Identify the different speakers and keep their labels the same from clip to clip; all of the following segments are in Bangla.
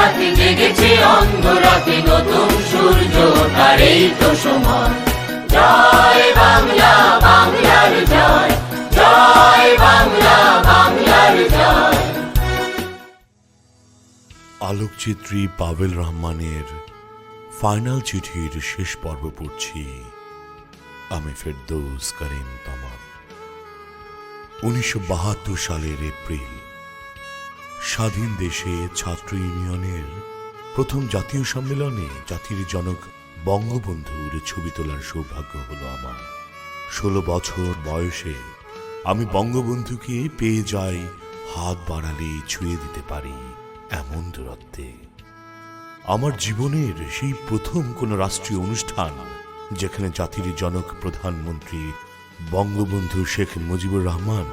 Speaker 1: একসাথে জেগেছে নতুন সূর্য তার এই তো সময়। জয় বাংলা, বাংলার জয়। জয় বাংলা, বাংলার জয়।
Speaker 2: আলোকচিত্রী পাভেল রহমানের ফাইনাল চিঠির শেষ পর্ব পড়ছি আমি ফেরদৌস করিম তামাম উনিশশো বাহাত্তর সালের এপ্রিল। স্বাধীন দেশে ছাত্র ইউনিয়নের প্রথম জাতীয় সম্মেলনে জাতির জনক বঙ্গবন্ধুর ছবি তোলার সৌভাগ্য হলো আমার। ষোলো বছর বয়সে আমি বঙ্গবন্ধুকে পেয়ে যাই, হাত বাড়ালে ছুঁয়ে দিতে পারি এমন দূরত্বে। আমার জীবনের সেই প্রথম কোনো রাষ্ট্রীয় অনুষ্ঠান যেখানে জাতির জনক প্রধানমন্ত্রী বঙ্গবন্ধু শেখ মুজিবুর রহমান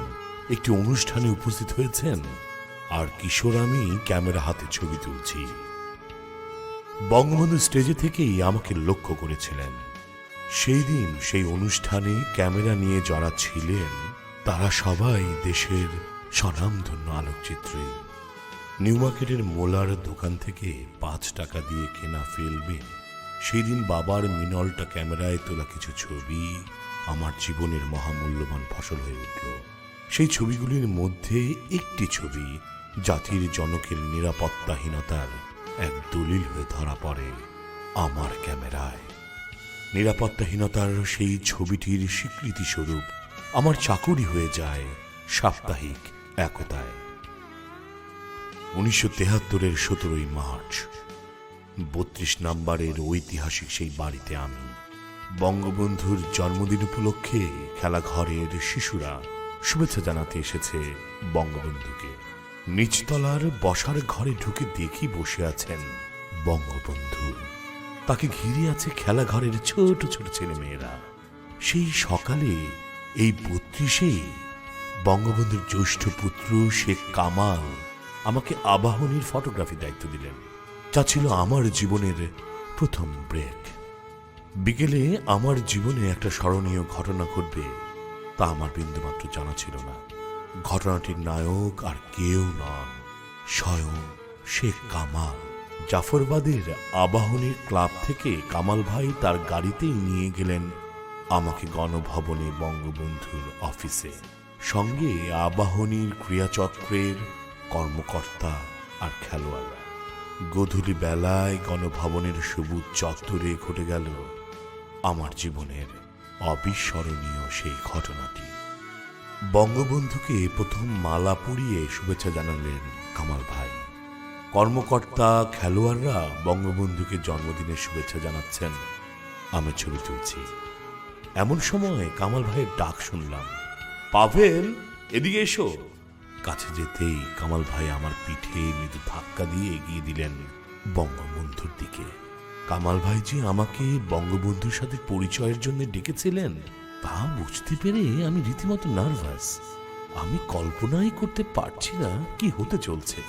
Speaker 2: একটি অনুষ্ঠানে উপস্থিত হয়েছেন আর কিশোর আমি ক্যামেরা হাতে ছবি তুলছি। বঙ্গবন্ধু স্টেজে থেকেই আমাকে লক্ষ্য করেছিলেন। সেই দিন সেই অনুষ্ঠানে ক্যামেরা নিয়ে যারা ছিলেন, তারা সবাই দেশের স্বনামধন্য আলোকচিত্রী। নিউ মার্কেটের মোলার দোকান থেকে পাঁচ টাকা দিয়ে কেনা ফিল্মে সেই দিন বাবার মিনলটা ক্যামেরায় তোলা কিছু ছবি আমার জীবনের মহামূল্যবান ফসল হয়ে উঠল। সেই ছবিগুলির মধ্যে একটি ছবি জাতির জনকের নিরাপত্তাহীনতার এক দলিল হয়ে ধরা পড়ে আমার ক্যামেরায়। নিরাপত্তাহীনতার সেই ছবিটির স্বীকৃতি স্বরূপ আমার চাকরি হয়ে যায় সাপ্তাহিক একতায়। উনিশশো তেহাত্তরের সতেরোই মার্চ, বত্রিশ নম্বরের ঐতিহাসিক সেই বাড়িতে আমি বঙ্গবন্ধুর জন্মদিন উপলক্ষে খেলাঘরের শিশুরা শুভেচ্ছা জানাতে এসেছে বঙ্গবন্ধুকে। নিচতলার বসার ঘরে ঢুকে দেখি বসে আছেন বঙ্গবন্ধু। তাকে ঘিরে আছে খেলাঘরের ছোট ছোট ছেলে মেয়েরা সেই সকালে এই বত্রিশেই বঙ্গবন্ধুর জ্যৈষ্ঠ পুত্র শেখ কামাল আমাকে আবাহনীর ফটোগ্রাফি দায়িত্ব দিলেন। যা ছিল আমার জীবনের প্রথম ব্রেক। বিকেলে আমার জীবনে একটা স্মরণীয় ঘটনা ঘটবে, তা আমার বিন্দুমাত্র জানা ছিল না। ঘটনাটির নায়ক আর কেউ নন, স্বয়ং শেখ কামাল। জাফরবাদের আবাহনীর ক্লাব থেকে কামাল ভাই তার গাড়িতেই নিয়ে গেলেন আমাকে গণভবনে বঙ্গবন্ধুর অফিসে। সঙ্গে আবাহনীর ক্রিয়াচক্রের কর্মকর্তা আর খেলোয়াড়রা গধূলি বেলায় গণভবনের সবুজ চত্বরে ঘটে গেল আমার জীবনের অবিস্মরণীয় সেই ঘটনাটি। বঙ্গবন্ধুকে প্রথম মালা পরিয়ে শুভেচ্ছা জানালেন কামাল ভাই। কর্মকর্তা, খেলোয়াড়রা বঙ্গবন্ধুকে জন্মদিনের শুভেচ্ছা জানাচ্ছেন। আমি ছবি তুলছি। এমন সময় কামাল ভাইয়ের ডাক শুনলাম। পাভেল, এদিকে এসো। কাছে যেতেই কামাল ভাই আমার পিঠে মৃদু ধাক্কা দিয়ে এগিয়ে দিলেন বঙ্গবন্ধুর দিকে। কামাল ভাই যে আমাকে বঙ্গবন্ধুর সাথে পরিচয়ের জন্য ডেকেছিলেন তা বুঝতে পেরে আমি রীতিমতো নার্ভাস। আমি কল্পনাই করতে পারছি না কি হতে চলছে।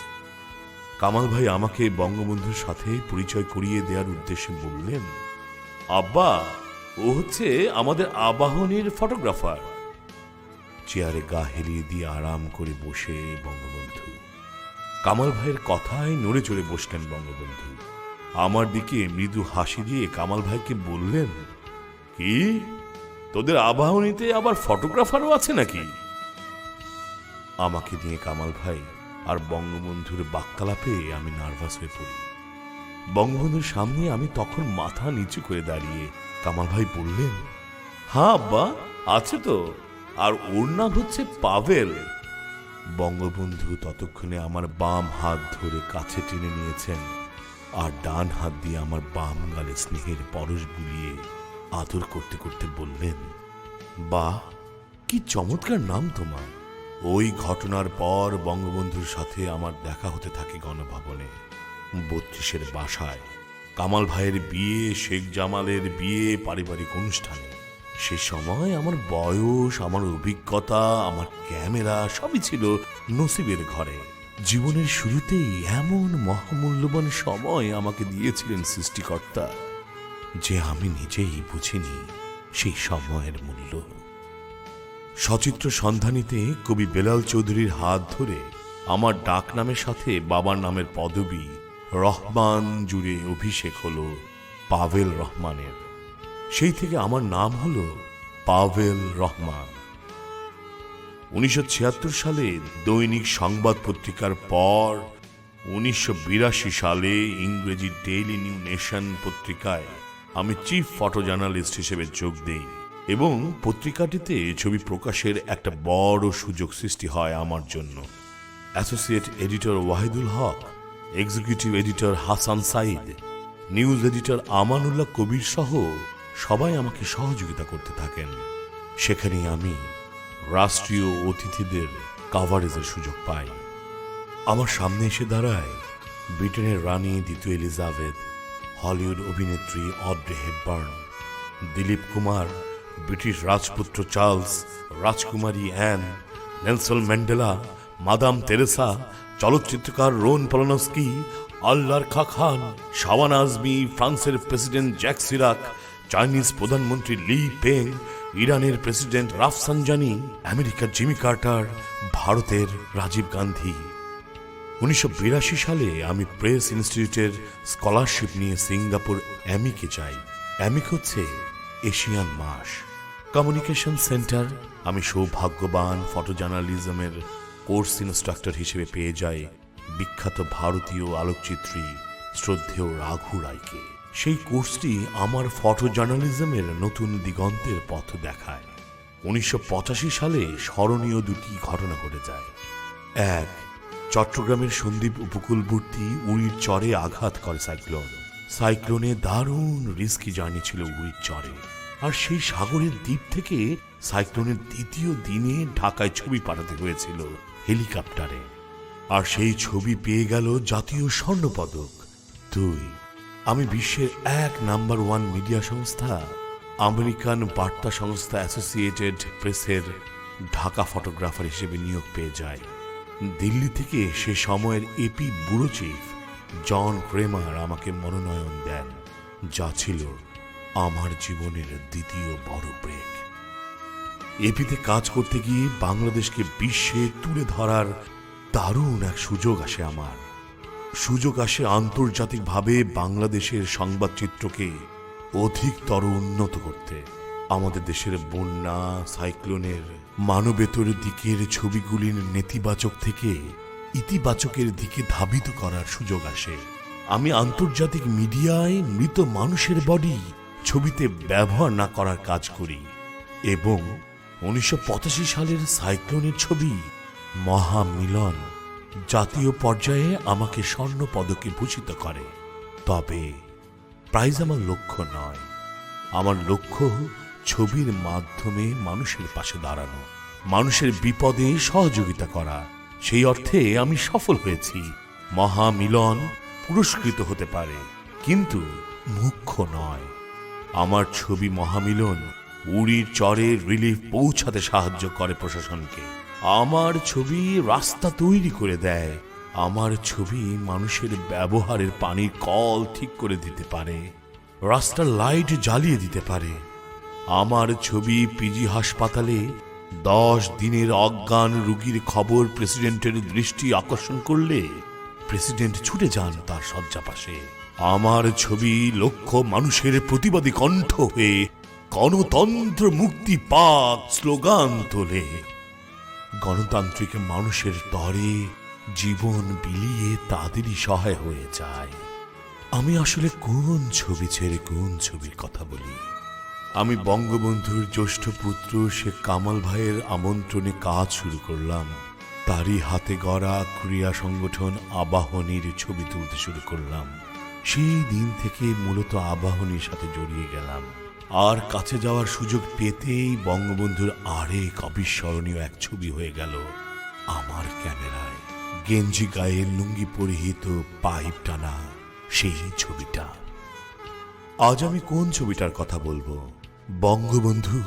Speaker 2: কামাল ভাই আমাকে বঙ্গবন্ধুর সাথে পরিচয় করিয়ে দেওয়ার উদ্দেশ্যে বললেন, আব্বা, ও হচ্ছে আমাদের আবাহনীর ফটোগ্রাফার। চেয়ারে গা হেলিয়ে দিয়ে আরাম করে বসে বঙ্গবন্ধু। কামাল ভাইয়ের কথায় নড়ে চড়ে বসলেন বঙ্গবন্ধু। আমার দিকে মৃদু হাসি দিয়ে কামাল ভাইকে বললেন, কি? তোদের আবাহনীতে আবার ফটোগ্রাফারও আছে নাকি? আমাকে নিয়ে কামাল ভাই আর বঙ্গবন্ধুর বাক্তালাপে আমি নার্ভাস হয়ে পড়ি। বঙ্গবন্ধুর সামনে আমি তখন মাথা নিচু করে দাঁড়িয়ে কামাল ভাই বললেন হ্যাঁ আব্বা, আছে তো। আর ওর নাম হচ্ছে পাভেল। বঙ্গবন্ধু ততক্ষণে আমার বাম হাত ধরে কাছে টেনে নিয়েছেন আর ডান হাত দিয়ে আমার বাম গালে স্নেহের পরশ বুলিয়ে আদর করতে করতে বললেন বাহ কি চমৎকার নাম তোমার। ওই ঘটনার পর বঙ্গবন্ধুর সাথে আমার দেখা হতে থাকে গণভবনে। বত্রিশের বাসায়। কামাল ভাইয়ের বিয়ে, শেখ জামালের বিয়ে পারিবারিক অনুষ্ঠানে। সে সময় আমার বয়স, আমার অভিজ্ঞতা, আমার ক্যামেরা সবই ছিল নসিবের ঘরে। জীবনের শুরুতেই এমন মহামূল্যবান সময় আমাকে দিয়েছিলেন সৃষ্টিকর্তা। যে আমি নিজেই বুঝিনি সেই সময়ের মূল্য। সচিত্র সন্ধানীতে কবি বেলাল চৌধুরীর হাত ধরে আমার ডাক নামের সাথে বাবার নামের পদবি রহমান জুড়ে অভিষেক হলো পাভেল রহমানের। সেই থেকে আমার নাম হলো পাভেল রহমান। উনিশশো ছিয়াত্তর সালে দৈনিক সংবাদ পত্রিকার পর উনিশশো বিরাশি সালে ইংরেজি ডেইলি নিউ নেশন পত্রিকায় আমি চিফ ফটো জার্নালিস্ট হিসেবে যোগ দেই এবং পত্রিকাটিতে ছবি প্রকাশের একটা বড় সুযোগ সৃষ্টি হয় আমার জন্য। Associate editor Wahidul Haque executive editor Hasan Saeed news editor Amanullah Kabir সহ সবাই আমাকে সহযোগিতা করতে থাকেন। সেখানে আমি রাষ্ট্রীয় অতিথিদের কাভারেজের সুযোগ পাই। আমার সামনে এসে দাঁড়ায় ব্রিটেনের রানী দ্বিতীয় এলিজাবেথ হলিউড অভিনেত্রী Audrey Hepburn, Dilip Kumar, British রাজপুত্র চার্লস, রাজকুমারী Anne, Nelson Mandela, madame Teresa, চলচ্চিত্রকার Ron Polanski, আল্লার খা খান, শাওয়ান আজমি, ফ্রান্সের প্রেসিডেন্ট জ্যাক সিরাক, চাইনিজ প্রধানমন্ত্রী লি পেং, ইরানের প্রেসিডেন্ট রাফসানজানি, আমেরিকার জিমি কার্টার, ভারতের রাজীব গান্ধী। উনিশশো বিরাশি সালে আমি প্রেস ইনস্টিটিউটের স্কলারশিপ নিয়ে সিঙ্গাপুর অ্যামিকে যাই। অ্যামিক হচ্ছে এশিয়ান মাস। কমিউনিকেশন সেন্টার, আমি সৌভাগ্যবান ফটো জার্নালিজমের কোর্স ইনস্ট্রাক্টর হিসেবে পেয়ে যাই বিখ্যাত ভারতীয় আলোকচিত্রী শ্রদ্ধেয় রাঘু রায়কে। সেই কোর্সটি আমার ফটো জার্নালিজমের নতুন দিগন্তের পথ দেখায়। উনিশশো পঁচাশি সালে স্মরণীয় দুটি ঘটনা ঘটে যায়। এক চট্টগ্রামের সন্দ্বীপ উপকূলবর্তী উড়ির চরে আঘাত করে সাইক্লোন। সাইক্লোনে দারুণ রিস্কি জার্নি ছিল উড়ির চরে। আর সেই সাগরের দ্বীপ থেকে সাইক্লোনের দ্বিতীয় দিনে ঢাকায় ছবি পাঠাতে হয়েছিল হেলিকপ্টারে। আর সেই ছবি পেয়ে গেল জাতীয় স্বর্ণপদক। দুই, আমি বিশ্বের এক নাম্বার ওয়ান মিডিয়া সংস্থা, আমেরিকান বার্তা সংস্থা অ্যাসোসিয়েটেড প্রেসের ঢাকা ফটোগ্রাফার হিসেবে নিয়োগ পেয়ে যায় দিল্লি থেকে সে সময়ের AP bureau chief John Kramer আমাকে মনোনয়ন দেন, যা ছিল আমার জীবনের দ্বিতীয় বড় ব্রেক এপিতে কাজ করতে গিয়ে বাংলাদেশকে বিশ্বে তুলে ধরার দারুণ এক সুযোগ আসে আমার। সুযোগ আসে আন্তর্জাতিকভাবে বাংলাদেশের সংবাদচিত্রকে অধিকতর উন্নত করতে। আমাদের দেশের বন্যা, সাইক্লোনের মানবেতর দিকের ছবিগুলির নেতিবাচক থেকে ইতিবাচকের দিকে ধাবিত করার সুযোগ আসে। আমি আন্তর্জাতিক মিডিয়ায় মৃত মানুষের বডি ছবিতে ব্যবহার না করার কাজ করি এবং উনিশশো পঁচাশি সালের সাইক্লোনের ছবি মহামিলন জাতীয় পর্যায়ে আমাকে স্বর্ণ পদকে ভূষিত করে। তবে প্রাইজ আমার লক্ষ্য নয়। আমার লক্ষ্য ছবির মাধ্যমে মানুষের পাশে দাঁড়ানো, মানুষের বিপদে সহযোগিতা করা। সেই অর্থে আমি সফল হয়েছি। মহামিলন পুরস্কৃত হতে পারে, কিন্তু মুখ্য নয়। আমার ছবি মহামিলন উড়ির চরে রিলিফ পৌঁছাতে সাহায্য করে প্রশাসনকে। আমার ছবি রাস্তা তৈরি করে দেয়। আমার ছবি মানুষের ব্যবহারের পানির কল ঠিক করে দিতে পারে, রাস্তার লাইট জ্বালিয়ে দিতে পারে। আমার ছবি পিজি হাসপাতালে দশ দিনের অজ্ঞান রুগীর খবর প্রেসিডেন্টের দৃষ্টি আকর্ষণ করলে প্রেসিডেন্ট ছুটে যান তার শয্যা পাশে। আমার ছবি লক্ষ মানুষের প্রতিবাদী কণ্ঠ হয়ে গণতন্ত্র মুক্তি পাক স্লোগান তোলে। গণতান্ত্রিক মানুষের তরে জীবন বিলিয়ে তাদেরই সহায় হয়ে যায়। আমি আসলে কোন ছবি ছেড়ে কোন ছবির কথা বলি? আমি বঙ্গবন্ধুর জ্যেষ্ঠ পুত্র শেখ কামাল ভাইয়ের আমন্ত্রণে কাজ শুরু করলাম। তারই হাতে গড়া ক্রিয়া সংগঠন আবাহনীর ছবি তুলতে শুরু করলাম। সেই দিন থেকে মূলত আবাহনীর সাথে জড়িয়ে গেলাম। আর কাছে যাওয়ার সুযোগ পেতেই বঙ্গবন্ধুর আরেক অবিস্মরণীয় এক ছবি হয়ে গেল আমার ক্যামেরায়। গেঞ্জি গায়ে লুঙ্গি পরিহিত পাইপ টানা সেই ছবিটা। আজ আমি কোন ছবিটার কথা বলব? বঙ্গবন্ধু,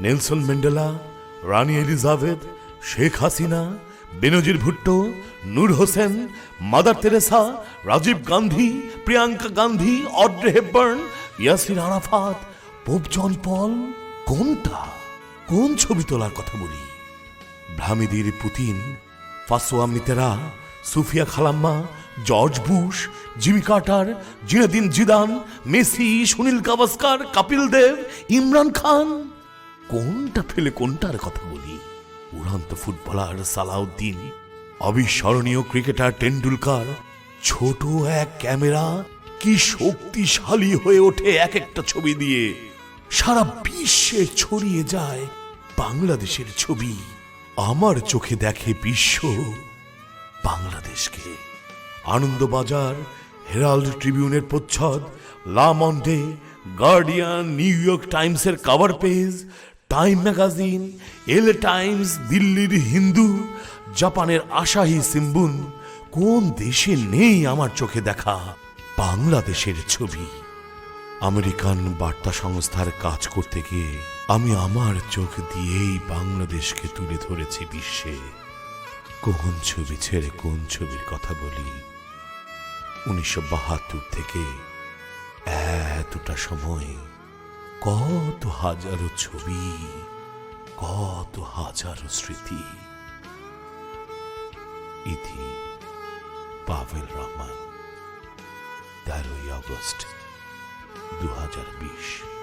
Speaker 2: নেলসন ম্যান্ডেলা, রানী Elizabeth, Sheikh Hasina, Benazir Bhutto, Nur Hossain, mother Teresa, Rajiv Gandhi, Priyanka Gandhi, Audrey Hepburn, Yasser Arafat, Pope John Paul, কোনটা? কোন ছবি তোলার কথা বলি? ভ্রামিদির পুতিন, ফাসোয়া মিতেরা সুফিয়া খালাম্মা, George Bush, Jimmy Carter Zinedine Zidane, Messi, Sunil Gavaskar, Kapil Dev, Imran Khan. কোনটা ফেলে কোনটার কথা বলি? উড়ান্ত ফুটবলার সালাউদ্দিন, অবিস্মরণীয় ক্রিকেটার টেন্ডুলকার, ছোট এক ক্যামেরা, কি শক্তিশালী হয়ে ওঠে এক একটা ছবি দিয়ে। সারা বিশ্বে ছড়িয়ে যায় বাংলাদেশের ছবি। আমার চোখে দেখে বিশ্ব বাংলাদেশকে। আনন্দবাজার, হেরাল্ড ট্রিবিউনের প্রচ্ছদ, Le Monde Guardian, New York টাইমসের cover page Time magazine, L Times, দিল্লির হিন্দু, জাপানের আশাহি সিম্বুন, কোন দেশে নেই আমার চোখে দেখা? বাংলাদেশের ছবি। আমেরিকান বার্তা সংস্থার কাজ করতে গিয়ে আমি আমার চোখ দিয়েই বাংলাদেশকে তুলে ধরেছি বিশ্বে। কোন ছবি ছেড়ে কোন ছবির কথা বলি? উনিশশো বাহাত্তর থেকে এতটা সময় কত হাজারো ছবি, কত হাজারো স্মৃতি। ইতি পাভেল রহমান, তেরোই আগস্ট দু হাজার বিশ।